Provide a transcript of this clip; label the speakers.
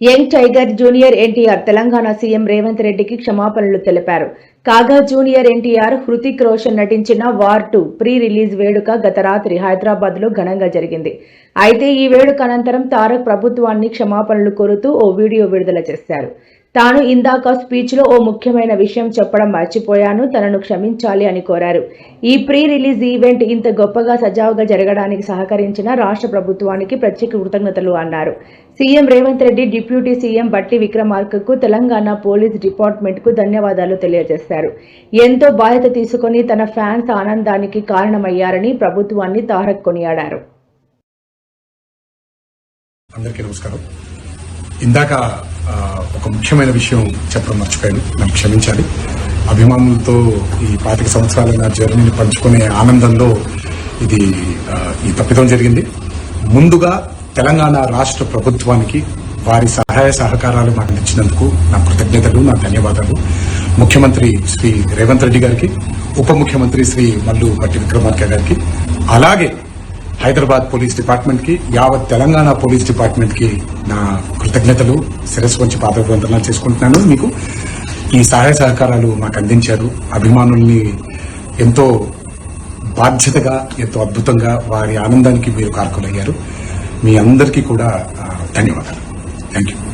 Speaker 1: Young tiger junior NTR Telangana CM Revanth రెడ్డికి క్షమాపణలు తెలిపారు. కాగా జూనియర్ ఎన్టీఆర్ హృతిక్ రోషన్ నటించిన వార్ టూ ప్రీ రిలీజ్ వేడుక గత రాత్రి హైదరాబాద్లో ఘనంగా జరిగింది. అయితే ఈ వేడుక అనంతరం తారక్ ప్రభుత్వాన్ని క్షమాపణలు కోరుతూ ఓ వీడియో విడుదల చేశారు. తాను ఇందాక స్పీచ్లో ఓ ముఖ్యమైన విషయం చెప్పడం మర్చిపోయాను తనను క్షమించాలి అని కోరారు. ఈ ప్రీ రిలీజ్ ఈవెంట్ ఇంత గొప్పగా సజావుగా జరగడానికి సహకరించిన రాష్ట్ర ప్రభుత్వానికి ప్రత్యేక కృతజ్ఞతలు అన్నారు. CM Revanth Reddy deputy CM Bhatti విక్రమార్కకు Telangana police డిపార్ట్మెంట్కు ధన్యవాదాలు తెలియజేశారు. ఎంతో బాధ్యత తీసుకొని తన ఫ్యాన్స్ ఆనందానికి కారణమయ్యారని ప్రభుత్వాన్ని తారక్ కొనియాడారు.
Speaker 2: అందరికీ నమస్కారం. ఇందాక ఒక ముఖ్యమైన విషయం చెప్పడం మర్చిపోయాను. నన్ను క్షమించాలి. అభిమానులతో ఈ పాతిక సంవత్సరాల నా జర్నీని పంచుకునే ఆనందంలో ఇది ఈ తప్పిదం జరిగింది. ముందుగా తెలంగాణ రాష్ట్ర ప్రభుత్వానికి వారి సహాయ సహకారాలు మాకు ఇచ్చినందుకు నా కృతజ్ఞతలు నా ధన్యవాదాలు. ముఖ్యమంత్రి శ్రీ రేవంత్ రెడ్డి గారికి ఉప ముఖ్యమంత్రి శ్రీ మల్లు పట్టి విక్రమార్క గారికి అలాగే హైదరాబాద్ పోలీస్ డిపార్ట్మెంట్కి యావత్ తెలంగాణ పోలీస్ డిపార్ట్మెంట్కి నా కృతజ్ఞతలు శిరస్సు వంచి పాదవందనాలు చేసుకుంటున్నాను. మీకు ఈ సహాయ సహకారాలు మాకు అందించారు. అభిమానుల్ని ఎంతో బాధ్యతగా ఎంతో అద్భుతంగా వారి ఆనందానికి మీరు కారకులయ్యారు. మీ అందరికీ కూడా ధన్యవాదాలు. Thank you